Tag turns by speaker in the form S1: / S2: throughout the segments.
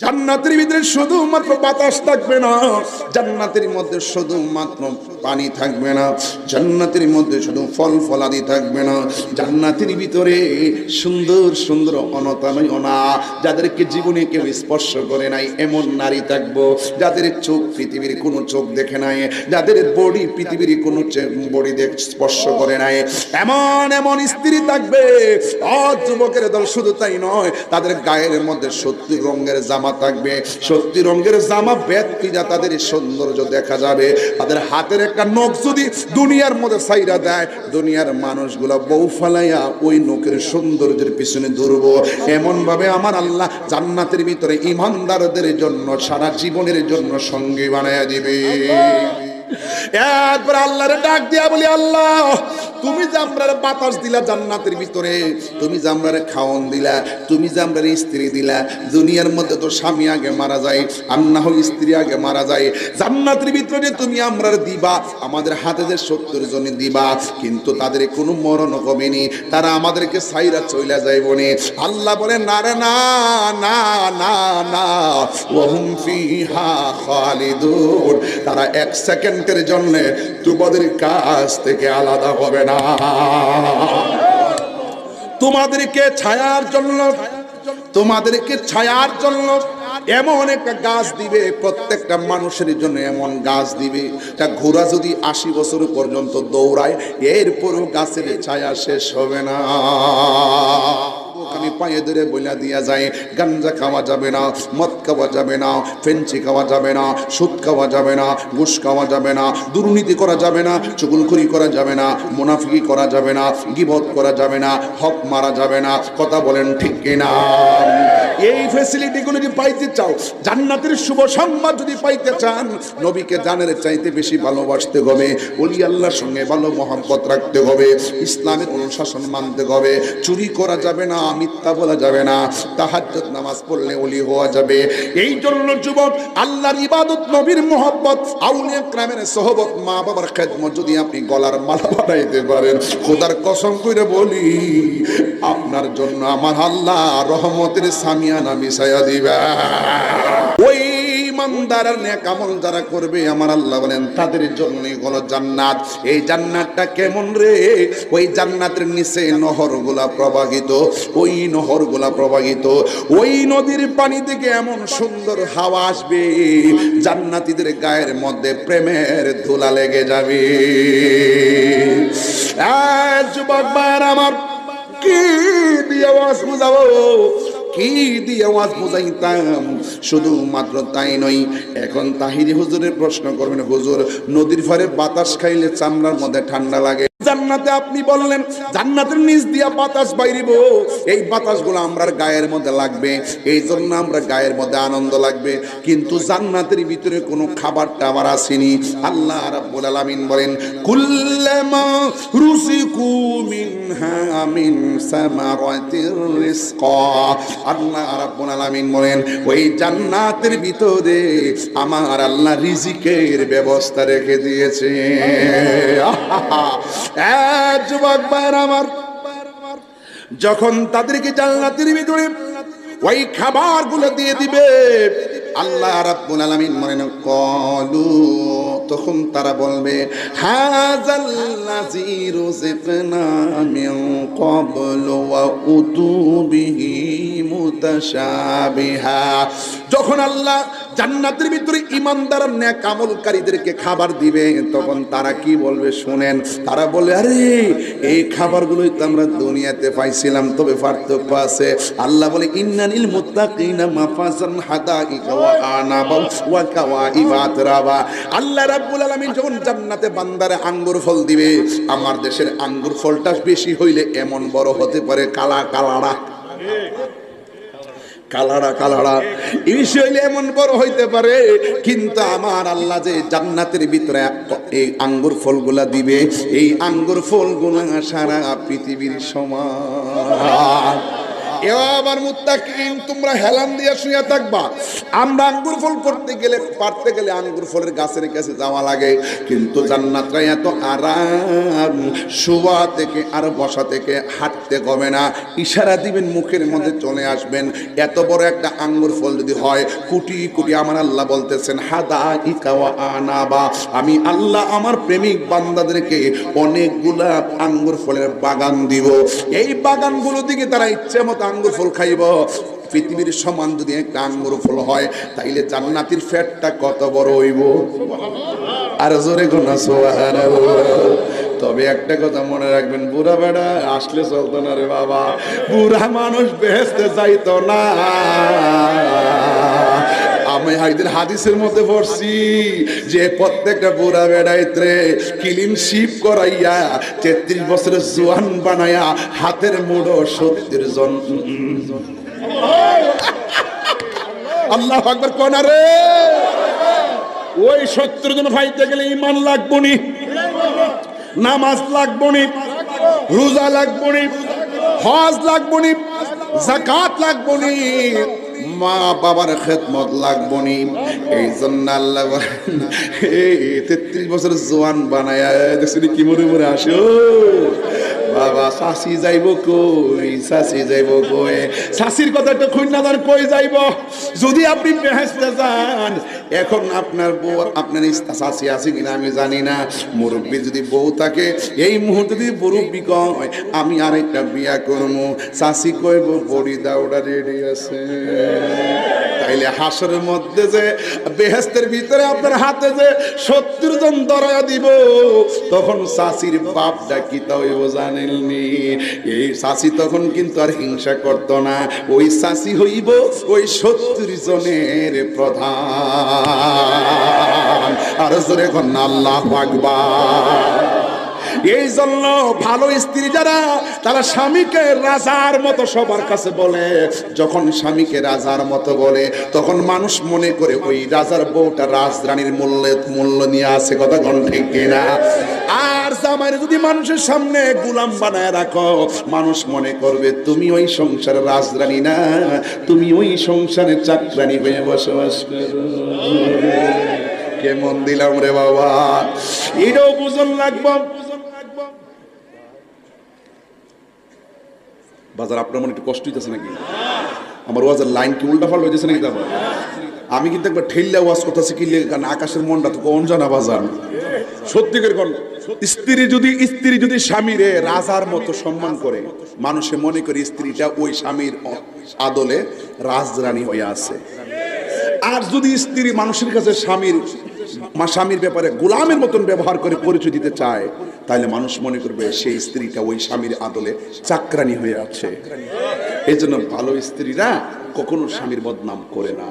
S1: জান্নাতের ভিতরে শুধুমাত্র বাতাস থাকবে না, জান্নাতের মধ্যে শুধুমাত্র পানি থাকবে না, জান্নাতের মধ্যে শুধু ফল ফলাদি থাকবে না, জান্নাতের ভিতরে সুন্দর সুন্দর অনতানয় অনা, যাদেরকে জীবনে কেউ স্পর্শ করে নাই, এমন নারী থাকব, যাদের চোখ পৃথিবীর কোনো চোখ দেখে নাই, যাদের বডি পৃথিবীর কোনো বডি দেখ, স্পর্শ করে নাই, এমন এমন স্ত্রী থাকবে অ যুবকের দল শুধু তাই নয়, তাদের গায়ের মধ্যে সত্যি রঙের জামা থাকবে। সত্যি রঙের জামা ব্যক্তি তাদের সৌন্দর্য দেখা যাবে। তাদের হাতের একটা নখ যদি দুনিয়ার মধ্যে সাইরা দেয়, দুনিয়ার মানুষগুলা বউ ফালাইয়া ওই নখের সৌন্দর্যের পিছনে ধরব এমনভাবে আমার আল্লাহ জান্নাতের ভিতরে ইমানদারদের জন্য সারা জীবনের জন্য সঙ্গী বানায় দিবে। একবার আল্লাহর ডাক দিয়া বলি, আল্লাহ, তুমি যে আমরার বাতাস দিলা জান্নাতের ভিতরে, তুমি দিলা, তুমি স্ত্রী দিলা, দুনিয়ার মধ্যে তো স্বামী আগে মারা যায় হয় স্ত্রী আগে মারা যায়, জান্নাতের ভিতরে তুমি আমরার দিবা, আমাদের হাতে যে সত্তর জনে দিবা, কিন্তু তাদের কোনো মরণ কমেনি তারা আমাদেরকে সাইরা চইলা যায় নে আল্লাহ বলে, না রে, না না না না ফিহা তারা এক সেকেন্ডের জন্য তোমাদের কাছ থেকে আলাদা হবে না। তোমাদেরকে ছায়ার জন্য, তোমাদেরকে ছায়ার জন্য এমন একটা গাছ দিবে, প্রত্যেকটা মানুষের জন্য এমন গাছ দিবে, যা ঘোড়া যদি আশি বছর পর্যন্ত দৌড়ায়, এরপরও গাছের ছায়া শেষ হবে না। আমি পায়ে ধরে বইলা দিয়া যাই গাঞ্জা খাওয়া যাবে না মদ খাওয়া যাবে না ফেঞ্চি খাওয়া যাবে না সুদ খাওয়া যাবে না ঘুষ খাওয়া যাবে না দুর্নীতি করা যাবে না চুগুলখুরি করা যাবে না মুনাফিকি করা যাবে না গিবত করা যাবে না হক মারা যাবে না কথা বলেন ঠিক কিনা এই ফেসিলিটিগুলো যদি পাইতে চাও। জান্নাতের শুভ সংবাদ যদি পাইতে চান, নবীকে জানের চাইতে বেশি ভালোবাসতে হবে ওলি আল্লাহর সঙ্গে ভালো মহব্বত রাখতে হবে, ইসলামের অনুশাসন মানতে হবে, চুরি করা যাবে না, মিথ্যা বলা যাবে না, তাহাজ্জুদ নামাজ পড়লে ওলি হওয়া যাবে। এই জন্য যুবক, আল্লাহর ইবাদত, নবীর মহব্বত, আউলিয়া ক্রামের সহবত মা বাবার খেদমত যদি আপনি গলার মালা বানাইতে পারেন, খোদার কসম করে বলি, আপনার জন্য আমার আল্লাহ রহমতের সামিয়ানা মিশাইয়া দিবা। ওই ইমানদার আর যারা করবে, আমার আল্লাহ বলেন, তাদের জন্যই হলো জান্নাত। এই জান্নাতটা কেমন রে? ওই জান্নাতের নিচে নহরগুলা প্রবাহিত, ওই নহরগুলা প্রবাহিত। ওই নদীর পানি থেকে এমন সুন্দর হাওয়া আসবে, জান্নাতীদের গায়ের মধ্যে প্রেমের ধুলা লেগে যাবে। যুবক আমার, কি আওয়াজ বুঝাবো? কি দিয়ে আওয়াজ বুঝাইতাম? শুধুমাত্র তাই নয়, এখন তাহিরি হুজুরের প্রশ্ন করবেন, হুজুর, নদীর ফারে বাতাস খাইলে চামড়ার মধ্যে ঠান্ডা লাগে। জান্নাতে আপনি বললেন, জান্নাতের নিচ দিয়া বাতাস বাইরিব। এই বাতাসগুলো আমরার গায়ের মধ্যে লাগবে এই জন্য আমরা গায়ের মধ্যে আনন্দ লাগবে। কিন্তু জান্নাতের ভিতরে কোনো খাবার টাবার আসেনি। আল্লাহ রাব্বুল আলামিন বলেন, কুল্লামা রুসিকু মিনহা মিন সামারাতির রিজকা আল্লাহ রাব্বুল আলামিন বলেন, ওই জান্নাতের ভিতরে আমার আল্লাহ রিজিকের ব্যবস্থা রেখে দিয়েছে। এক আমার। যখন তাদেরকে জান্নাতের ভিতরে ওই খাবারগুলো দিয়ে দিবে, আল্লাহ রাব্বুল আলামিন মনে কলু তখন তারা বলবে হাযাল্লাযী রুজিকনা মিন ক্বাবলু ওয়া উতু বিহি মুতাশাবিহা যখন আল্লাহ জান্নাতের ভিতরে ইমানদার নেক আমলকারীদেরকে খাবার দিবে, তখন তারা কি বলবে শুনেন, তারা বলে, আরে, এই খাবারগুলোই তো আমরা দুনিয়াতে পাইছিলাম, তবে পার্থক্য আছে। আল্লাহ বলে ইন্নানিল মুত্তাকিনা মাফাজান হাদাইকা ওয়া আনাবা ওয়া কাওয়াইবা আল্লাহ রাব্বুল আলামিন যখন জান্নাতে বান্দারে আঙ্গুর ফল দিবে, আমার দেশের আঙ্গুর ফলটা বেশি হইলে এমন বড় হতে পারে কালা কালাড়া। কালাড়া কালাড়া। ইলিশ হইলে এমন বড় হইতে পারে, কিন্তু আমার আল্লাহ যে জান্নাতের ভিতরে এই আঙ্গুর ফলগুলা দিবে, এই আঙ্গুর ফলগুলা সারা পৃথিবীর সমান। গাছের কাছে যাওয়া লাগে। আর ইশারা দিবেন, মুখের মধ্যে চলে আসবেন। এত বড় একটা আঙ্গুর ফল যদি হয়, কোটি কুটি আমার আল্লাহ বলতেছেন, হাদা ইকাওয়া আনাবা। আমি আল্লাহ আমার প্রেমিক বান্দাদেরকে অনেকগুলা আঙ্গুর ফলের বাগান দিব। এই বাগানগুলো দিকে তারা ইচ্ছে মতো আঙ্গুর ফল খাইব। পৃথিবীর সমান যদি একটা আঙ্গুর ফল হয়, তাইলে জান্নাতির ফ্যাটটা কত বড় হইব? আর জোরে গোনা সোহার তবে একটা কথা মনে রাখবেন, বুড়া বেড়া, আসলে চলতো না রে বাবা। বুড়া মানুষ বেহেস্তে যাইতো না। আমি একদিন হাদিসের মধ্যে পড়ছি যে প্রত্যেকটা বুড়া বেড়াইত্রে কিলিন শিপ করাইয়া তেত্রিশ বছরের জোয়ান বানায়া হাতের মুড়ো সত্যের জন আল্লাহ আকবর কোনা রে?
S2: ওই সত্তর জন ফাইতে গেলে ইমান লাগবো নি। নামাজ লাগবো নি। রোজা লাগবো নি। হজ লাগবো নি।
S1: জাকাত লাগবো নি। মা বাবার খেদমত লাগবো নি এই জন্য আল্লাহ এই তেত্রিশ বছর জোয়ান বানায় দেখছি কি মরে মরে আসো? বাবা শাসি যাইব কই? শাসি যাইব কই? শাসির কথা একটু খুঁজনা কই যাইব? যদি আপনি বেহেস্তে যান, এখন আপনার বউ, আপনার শাসি আছে কিনা আমি জানি না। মুরব্বী যদি বউ থাকে, এই মুহূর্তে যদি মুরব্বী কয়, আমি আরেকটা বিয়া করব শাসি কইব বড়ি দাওড়া রেডি আছে। তাইলে হাসরের মধ্যে যে বেহেস্তের ভিতরে আপনার হাতে যে সত্তর জন দরয়া দিব, তখন শাসির বাপ ডাকিতা হইব জানেননি এই শাসি তখন কিন্তু আর হিংসা করত না, ওই শাসি হইব ওই সত্তর জনের প্রধান। আর জোরে কন্যা আল্লাহ আকবার। এই জন্য ভালো স্ত্রী যারা, তারা স্বামীকে রাজার মতো সবার কাছে বলে। যখন স্বামীকে রাজার মতো বলে, তখন মানুষ মনে করে, ওই রাজার বউটা রাজরানীর মূল্য মূল্য নিয়ে আসে কথা গণ ঠিক কিনা? আর জামাই যদি মানুষের সামনে গুলাম বানায় রাখো, মানুষ মনে করবে, তুমি ওই সংসারের রাজরানী না, তুমি ওই সংসারের চাকরানী হয়ে বসবাস করো। কেমন দিলাম রে বাবা। এটাও বুঝন লাগবো। বাজার আপনার মনে একটু কষ্ট হইতেছে নাকি? আমার ওয়াজের লাইন কি উল্টা ফাল্টা হইতেছে নাকি তারপর? আমি কিন্তু একবার ঠেললে ওয়াজ করতেছি কি কারণ আকাশের মনটা তো কোন জানা বাজান সত্যিকার কোন স্ত্রী যদি স্ত্রী যদি স্বামীরে রাজার মতো সম্মান করে, মানুষে মনে করে স্ত্রীটা ওই স্বামীর আদলে রাজরানী হয়ে আছে। আর যদি স্ত্রী মানুষের কাছে স্বামীর মা স্বামীর ব্যাপারে গোলামের মতন ব্যবহার করে পরিচয় দিতে চায়, তাহলে মানুষ মনে করবে সেই স্ত্রীটা ওই স্বামীর আদলে চাকরানি হয়ে আছে। এই জন্য ভালো স্ত্রীরা কখনো স্বামীর বদনাম করে না।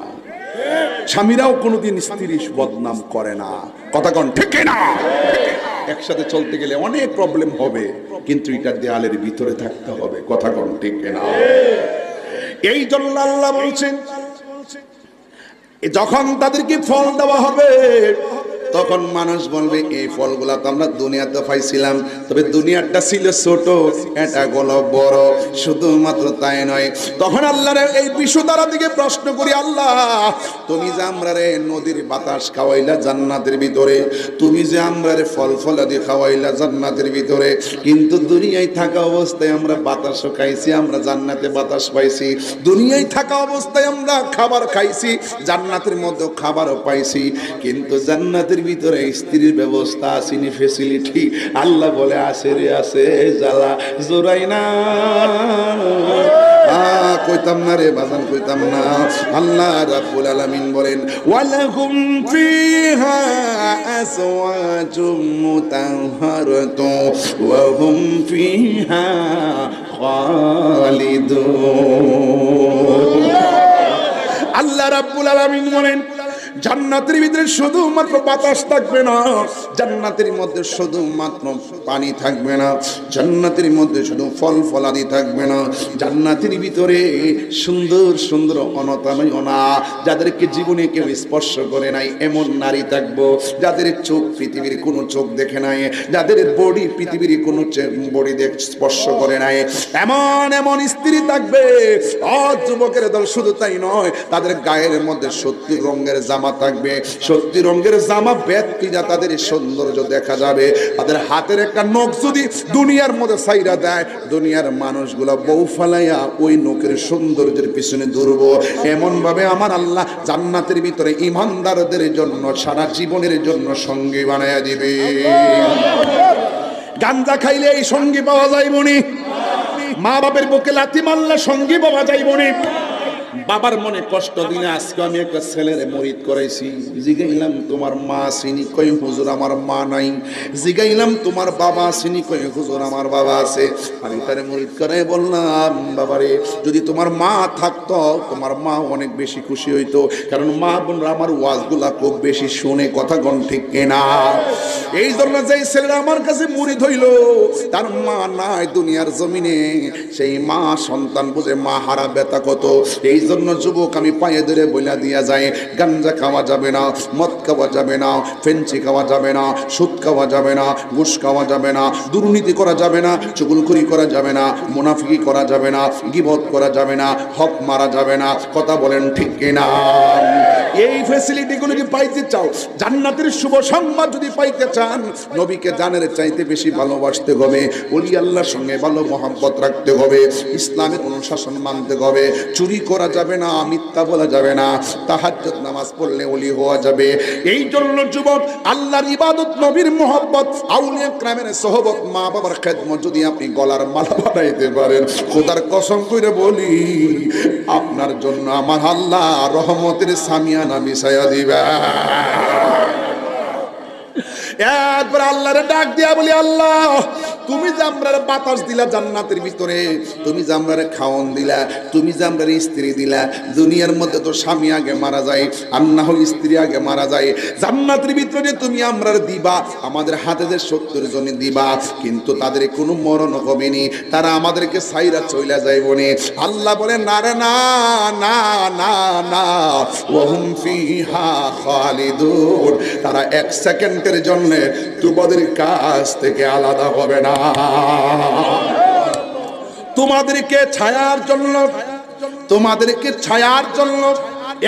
S1: স্বামীরাও কোনোদিন স্ত্রী বদনাম করে না। কথা কন, ঠিক না একসাথে চলতে গেলে অনেক প্রবলেম হবে, কিন্তু এটা দেয়ালের ভিতরে থাকতে হবে। কথা কন, ঠিক না এই জন্য আল্লাহ বলছেন যখন তাদেরকে ফল দেওয়া হবে তখন মানুষ বলবে, এই ফলগুলা তো আমরা দুনিয়াতে পাইছিলাম। তবে দুনিয়াটা ছিল ছোট, এটা গল বড়, শুধুমাত্র তাই নয়। তখন আল্লাহর এই বিশ্ব দ্বারা দিকে প্রশ্ন করি, আল্লাহ, তুমি যে আমরা রে নদীর বাতাস খাওয়াইলা জান্নাতের ভিতরে, তুমি যে আমরা রে ফল ফলাদি খাওয়াইলা জান্নাতের ভিতরে, কিন্তু দুনিয়ায় থাকা অবস্থায় আমরা বাতাসও খাইছি, আমরা জান্নাতে বাতাস পাইছি। দুনিয়ায় থাকা অবস্থায় আমরা খাবার খাইছি, জান্নাতের মধ্যে খাবারও পাইছি, কিন্তু জান্নাতের ভিতরে স্ত্রীর ব্যবস্থা আসেনি ফেসিলিটি আল্লাহ বলে আসে রে আসে জ্বালা জোরাই না কইতাম না রে, বাজান, কইতাম না। আল্লাহ রাব্বুল আলামিন বলেন ফিহা আসওয়াজুম ওয়া হুম ফিহা খালিদুন। আল্লাহ রাব্বুল আলামিন বলেন জান্নাতের ভিতরে শুধুমাত্র বাতাস থাকবে না, জান্নাতের মধ্যে শুধুমাত্র পানি থাকবে না, জান্নাতের মধ্যে শুধু ফল ফলাদি থাকবে না, জান্নাতের ভিতরে সুন্দর সুন্দর অনতানয়না, যাদেরকে জীবনে কেউ স্পর্শ করে নাই, এমন নারী থাকব, যাদের চোখ পৃথিবীর কোনো চোখ দেখে নাই, যাদের বডি পৃথিবীর কোনো বডি দেখ, স্পর্শ করে নাই। এমন এমন স্ত্রী থাকবে অ যুবকের দল শুধু তাই নয়, তাদের গায়ের মধ্যে সত্যি রঙের জামা থাকবে, সত্যি রঙের জামা ব্যক্তি যা তাদের সৌন্দর্য দেখা যাবে। তাদের হাতের একটা নখ যদি দুনিয়ার মধ্যে সাইরা দেয়, দুনিয়ার মানুষগুলা বউ ফালাইয়া ওই নখের সৌন্দর্যের পিছনে দৌড়ব। এমন ভাবে আমার আল্লাহ জান্নাতের ভিতরে ইমানদারদের জন্য, সারা জীবনের জন্য সঙ্গী বানায়া দিবে। গাঞ্জা খাইলে এই সঙ্গী পাওয়া যায় মনি মা বাপের বুকে লাথি মারলে সঙ্গী পাওয়া যায় মনি বাবার মনে কষ্ট দিলে আজকে আমি একটা ছেলের মরিদ করাইছি। জিগাইলাম, তোমার মা চিনি কই? হুজুর, আমার মা নাই। জিগাইলাম, তোমার বাবা চিনি কই? হুজুর, আমার বাবা আছে। আমি তারে মরিদ করাই বললাম, বাবারে, যদি তোমার মা থাকতো, তোমার মা অনেক বেশি খুশি হইতো। কারণ মা বোনরা আমার ওয়াজগুলা খুব বেশি শুনে, কথা গণ ঠিক কেনা? এই জন্য যে ছেলেরা আমার কাছে মুরিদ হইল, তার মা নাই দুনিয়ার জমিনে। সেই মা সন্তান বুঝে মা হারা ব্যথা কত। এই জন্য যুবক আমি পায়ে ধরে বইলা দিয়া যাই গাঞ্জা খাওয়া যাবে না মদ খাওয়া যাবে না ফেঞ্চি খাওয়া যাবে না সুদ খাওয়া যাবে না ঘুষ খাওয়া যাবে না দুর্নীতি করা যাবে না চুগুলখুরি করা যাবে না মুনাফিকি করা যাবে না গিবত করা যাবে না হক মারা যাবে না কথা বলেন ঠিক কিনা এই ফ্যাসিলিটিগুলো যদি পাইতে চাও, জান্নাতের শুভ সংবাদ যদি পাইতে চান, নবীকে জানের চাইতে বেশি ভালোবাসতে হবে, ওলি আল্লাহর সঙ্গে ভালো মহাব্বত রাখতে হবে, ইসলামের অনুশাসন মানতে হবে, চুরি করা যাবে না, মিথ্যা বলা যাবে না, তাহাজ্জুদ নামাজ পড়লে ওলি হওয়া যাবে। এই জন্য যুবক, আল্লাহর ইবাদত, নবীর মহব্বত, আউলিয়া ক্রামের সহবত মা বাবার খেদমত যদি আপনি গলার মালা বানাইতে পারেন, খোদার কসম করে বলি, আপনার জন্য আমার আল্লাহ রহমতের সামিয়ানা মিশাইয়া দিবা। একবার আল্লাহরে ডাক দিয়া বলি, আল্লাহ, তুমি যে আমরার বাতাস দিলা জান্নাতের ভিতরে, তুমি যে আমরার খাওয়ন দিলা, তুমি যে আমরার স্ত্রী দিলা, দুনিয়ার মধ্যে তো স্বামী আগে মারা যায়, আর না হলে স্ত্রী আগে মারা যায়। জান্নাতের ভিতরে তুমি আমরার দিবা, আমাদের হাতে যে সত্তর জনে দিবা, কিন্তু তাদের কোনো মরণ হবে নি, তারা আমাদেরকে সাইরা চইলা যাইব নি। আল্লাহ বলে, না রে, না না না না। ওহুম ফিহা তারা এক সেকেন্ডের জন্য তোমাদের কাছ থেকে আলাদা হবে না। তোমাদেরকে ছায়ার জন্য তোমাদেরকে ছায়ার জন্য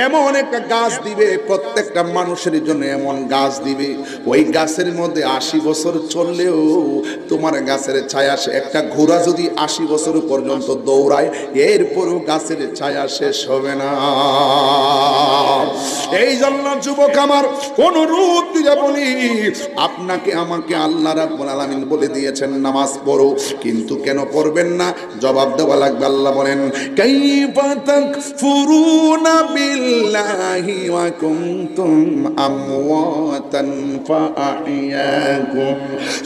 S1: এমন একটা গাছ দিবে, প্রত্যেকটা মানুষের জন্য এমন গাছ দিবে। ওই গাছের মধ্যে আশি বছর চললেও তোমার গাছের ছায়া একটা ঘোড়া যদি আশি বছর পর্যন্ত দৌড়ায়, এরপরও গাছের ছায়া শেষ হবে না। এই জন্য যুবক আমার, অনুরোধ দিয়ে বলি, আপনাকে আমাকে আল্লাহ রাব্বুল আলামিন বলে দিয়েছেন, নামাজ পড়ো, কিন্তু কেন পড়বেন না? জবাব দেওয়া লাগবে, আল্লাহ বলেন, কাইফা তাকফুরুনা বিল্লাহি ওয়া কুনতুম আমওয়াতান ফাআহইয়াকুম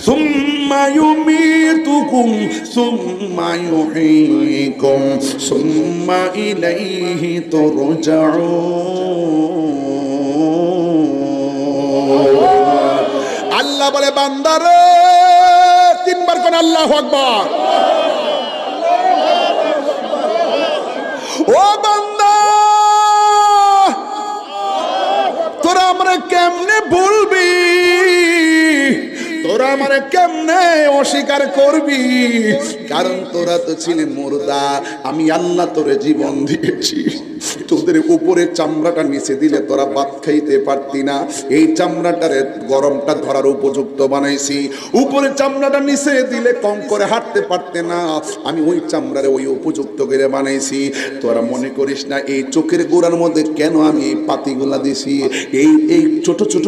S1: সুম্মা ইউমিতুকুম সুম্মা ইউহয়িকুম সুম্মা ইলাইহি তুরজাউন আল্লাহ বলে, বান্দারে, তিনবার কোন আল্লাহ আকবার। ও বান্দা আমরা কেমনে বলবি তোরা আমার কেমনে অস্বীকার করবি? কারণ তোরা তো ছিলি মোরদা, আমি আল্লাহ তোরে জীবন দিয়েছি। তোদের উপরে চামড়াটা নিচে দিলে তোরা ভাত খাইতে পারতি না। এই চামড়াটারে গরমটা ধরার উপযুক্ত বানাইছি। উপরে চামড়াটা নিচে দিলে কম করে হাঁটতে পারতে না। আমি ওই চামড়ারে ওই উপযুক্ত করে বানাইছি। তোরা মনে করিস না, এই চোখের গোড়ার মধ্যে কেন আমি এই পাতিগুলা দিছি? এই এই ছোট ছোট,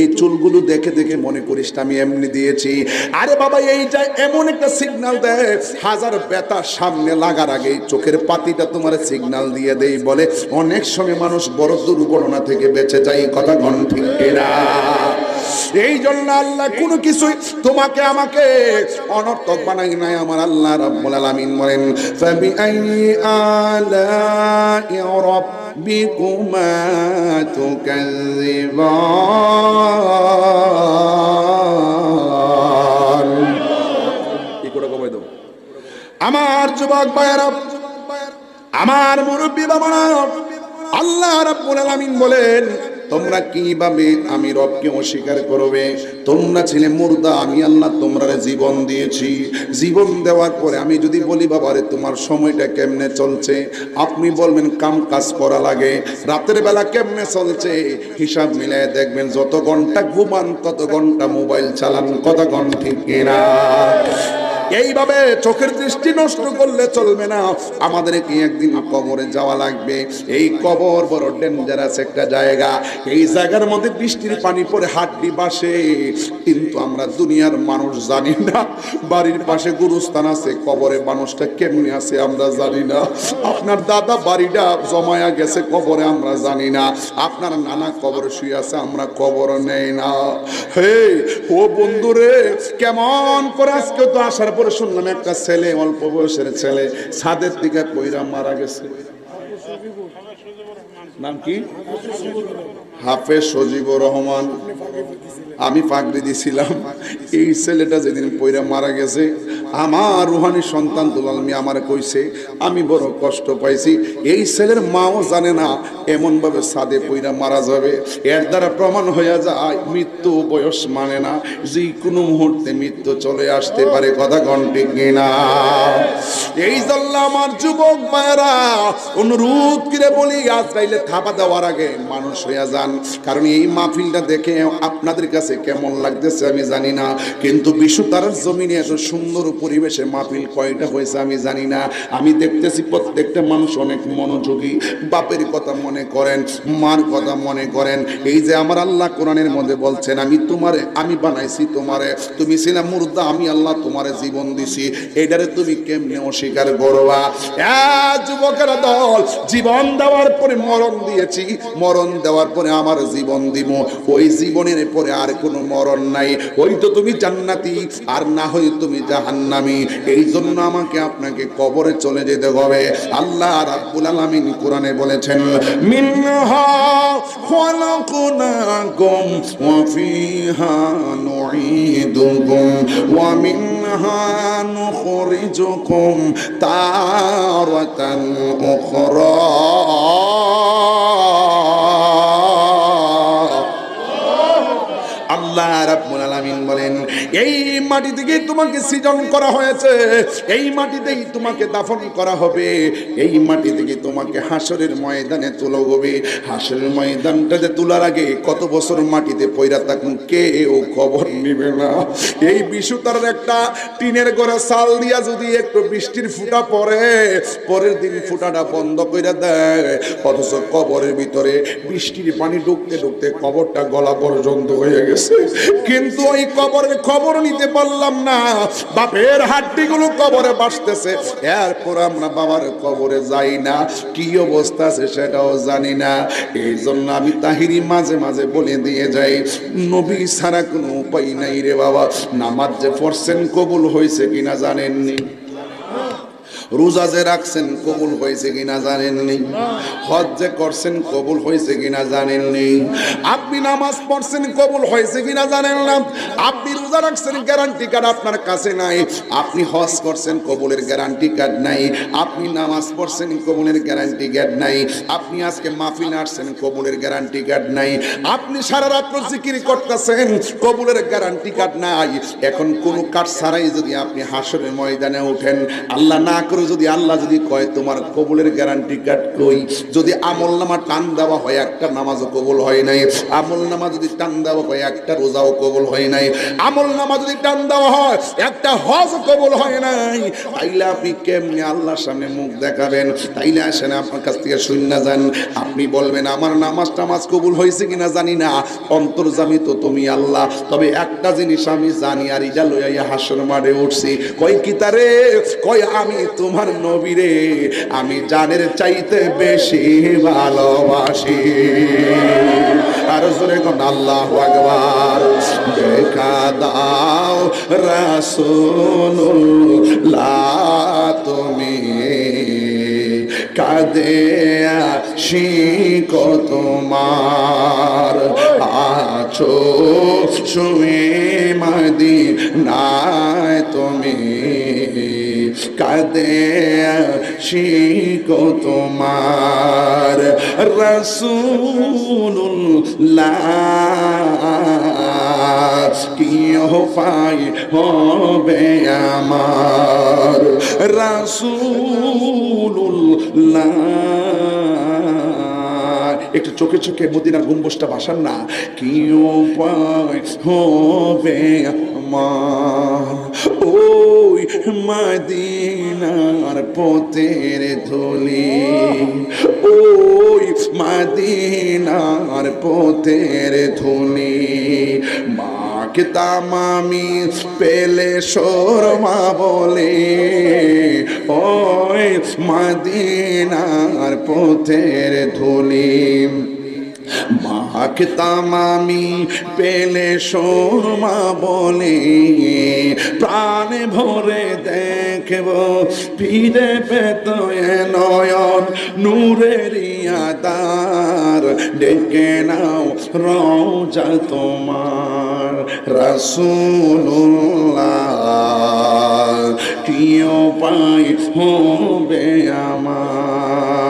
S1: এই চুলগুলো দেখে দেখে মনে করিস না আমি এমনি দিয়েছি। আরে বাবা, এই এইটা এমন একটা সিগনাল দেয় হাজার ব্যথা সামনে লাগার আগে চোখের পাতিটা তোমার সিগনাল দিয়ে দেই বলে অনেক সময় মানুষ বড় দুর্ঘটনা থেকে বেঁচে যায় কথা গণ ঠিক এই জন্য আল্লাহ কোনো কিছুই তোমাকে আমাকে অনর্থক বানাই নাই। আমার আল্লাহ রাব্বুল আলামিন বলেন ফাবি আই আলা রাব্বিকুমা
S2: কমাই আমার যুবক ভাইয়েরা আমার মুরব্বী বাবারা, আল্লাহ রাব্বুল আলামিন বলেন,
S1: তোমরা কীভাবে আমি রবকে অস্বীকার করবে? তোমরা ছেলে মুর্দা, আমি আল্লাহ তোমরা জীবন দিয়েছি। জীবন দেওয়ার পরে আমি যদি বলি, বাবারে, তোমার সময়টা কেমনে চলছে? আপনি বলবেন, কাম কাজ করা লাগে। রাতের বেলা কেমনে চলছে? হিসাব মিলাই দেখবেন, যত ঘণ্টা ঘুমান, তত ঘণ্টা মোবাইল চালান, কত ঘণ্টা কিনা। এইভাবে চোখের দৃষ্টি নষ্ট করলে চলবে না। আমাদেরকে একদিন কবরে যাওয়া লাগবে? এই কবর বড় ডেঞ্জারাস একটা জায়গা। এই জায়গার মধ্যে বৃষ্টির পানি পরে হাড্ডি বাসে। কিন্তু আমরা দুনিয়ার মানুষ জানি না, বাড়ির পাশে গুরুস্থান আছে, কবরে মানুষটা কেমনি আছে আমরা জানি না। আপনার দাদা বাড়িটা জমায়া গেছে, কবরে আমরা জানি না। আপনার নানা কবরে শুয়ে আছে, আমরা কবর নেই না। হে ও বন্ধুরে, কেমন করে আজকে তো আসার পরে শুনলাম একটা ছেলে, অল্প বয়সের ছেলে, ছাদের দিকে কইরা মারা গেছে। নাম কি? হাফেজ সজিবুর রহমান। আমি পাগড়ি দিছিলাম। এই ছেলেটা যেদিন পইরা মারা গেছে, আমার রুহানি সন্তান দুলাল মিয়া আমার কইছে, আমি বড় কষ্ট পাইছি। এই ছেলের মাও জানে না এমনভাবে সাদে পইরা মারা যাবে। এর দ্বারা প্রমাণ হয়ে যায়, মৃত্যু বয়স মানে না যে কোনো মুহূর্তে মৃত্যু চলে আসতে পারে, কথা ঘন্টে কিনা। এই জন্য আমার যুবক মায়েরা, অনুরোধ করে বলি আজরাইলে থাপা দেওয়ার আগে মানুষ হইয়া যান। কারণ এই মাহফিলটা দেখে আপনাদের কাছে কেমন লাগতেছে আমি জানি না। কিন্তু বিশ্ব তারার জমিনে এত সুন্দর পরিবেশে মাহফিল কয়টা হয়েছে আমি জানি না। আমি দেখতেছি প্রত্যেকটা মানুষ অনেক মনোযোগী। বাপের কথা মনে করেন, মার কথা মনে করেন। এই যে আমার আল্লাহ কোরআনের মধ্যে বলছেন, আমি তোমারে, আমি বানাইছি তোমারে। তুমি ছিলাম মুর্দা, আমি আল্লাহ তোমারে জীবন দিছি। এটারে তুমি কেমনে অস্বীকার করবা? যুবকের দল, জীবন দেওয়ার পরে মরণ দিয়েছি। মরণ দেওয়ার পরে আমার জীবন দিব। ওই জীবনের পরে আর কোনো মরণ নাই। ওই তো তুমি জান্নাতি, আর না হই তুমি জাহান্নামি। এই জন্য আমাকে আপনাকে কবরে চলে যেতে হবে। আল্লাহ রাব্বুল আলামিন কোরআনে বলেছেন, মিনহা ওয়া ফিহা নুঈদুকুম ওয়া মিনহা নুখরিজুকুম তারাতান উখরা। আল্লাহ রাব্বুল আলামিন বলেন, এই মাটি থেকে তোমাকে সৃজন করা হয়েছে, এই মাটিতেই তোমাকে দাফন করা হবে, এই মাটি থেকে তোমাকে হাসরের ময়দানে তোলা হবে। হাসরের ময়দানটাতে তোলার আগে কত বছর মাটিতে পয়রা থাকুন, কেউ খবর নিবে না। এই বিশু তার একটা টিনের ঘরে সাল দিয়া যদি একটু বৃষ্টির ফুটা পড়ে, পরের দিন ফুটাটা বন্ধ করে দেয়। অথচ কবরের ভিতরে বৃষ্টির পানি ঢুকতে ঢুকতে কবরটা গলা পর্যন্ত হয়ে গেছে। কিন্তু ওই কবরের খবর নিতে পারলাম না। বাপের হাড্ডিগুলো কবরে বাসতেছে। এরপর আমরা বাবার কবরে যাই না। কি অবস্থা আছে সেটাও জানি না। এই জন্য আমি তাহিরি মাঝে মাঝে বলে দিয়ে যাই, নবী ছাড়া কোনো উপায় নাই রে বাবা। নামাজ যে পড়ছেন কবুল হয়েছে কিনা জানেননি? রোজা যে রাখছেন, কবুল হয়েছে কিনা জানেননি? হজ যে করছেন, কবুল হয়েছে কিনা জানেননি? আপনি নামাজ পড়ছেন, কবুল হয়েছে কিনা জানেন না? আপনি রোজা রাখছেন গ্যারান্টি কার্ড আপনার কাছে নাই। আপনি হজ করছেন, কবুলের গ্যারান্টি কার্ড নাই। আপনি নামাজ পড়ছেন, কবুলের গ্যারান্টি কার্ড নাই। আপনি আজকে মাহফিল আসছেন, কবুলের গ্যারান্টি কার্ড নাই। আপনি সারা রাত্র জিকির করতেছেন, কবুলের গ্যারান্টি কার্ড নাই। এখন কোনো কার্ড ছাড়াই যদি আপনি হাসরের ময়দানে ওঠেন, আল্লাহ না করে যদি আল্লাহ যদি কয়, তোমার কবুলের গ্যারান্টি কার্ড কই? যদি আমল নামা টান দেওয়া হয়, একটা নামাজও কবুল হয় নাই। আমল নামা যদি টান দেওয়া হয়, একটা রোজাও কবুল হয় নাই। আমল নামা যদি টান দেওয়া হয়, একটা হজ কবুল হয় নাই। তাইলে আপনি কেমনি আল্লাহর সামনে মুখ দেখাবেন? তাইলে আসেন আপনার কাছ থেকে শূন্য যান। আপনি বলবেন, আমার নামাজ টামাজ কবুল হয়েছে কিনা জানি না। অন্তর্জামি তো তুমি আল্লাহ। তবে একটা জিনিস আমি জানি, আর ইজা লইয়া হাসর মাঠে উঠছি। কই কি তারে? কই আমি তোমার নবীরে, আমি জানের চাইতে বেশি ভালোবাসি। আর জোরে কোন আল্লাহ আকবার, দেখা দাও রাসূলুল্লাহ, তুমি কাদে শিক তোমার। আছো শুয়ে মাদি নাই তুমি কাদে শিক তোমার রসুল্লাহ কি পাই হবে আমার রাসূলুল্লাহ। একটু চোখে চোখে মদিনার গম্বুজটা বাসান না। কি উপায় হবে আমার ওই মাদিনার পথের ধুলি। ওই মাদিনার পথের ধুলি। মাকে তামামি পেলে শোরমা বলে, ওই মাদিনার পথের ধুলি। মাকে তামামি পেলে শোরমা বলে, প্রাণ ভরে দেখব, ফিরে পেত নয়ন নূরের আদার ডেকে নাও রওজা তোমার, রাসূলুল্লাহ। কি উপায় হবে আমার।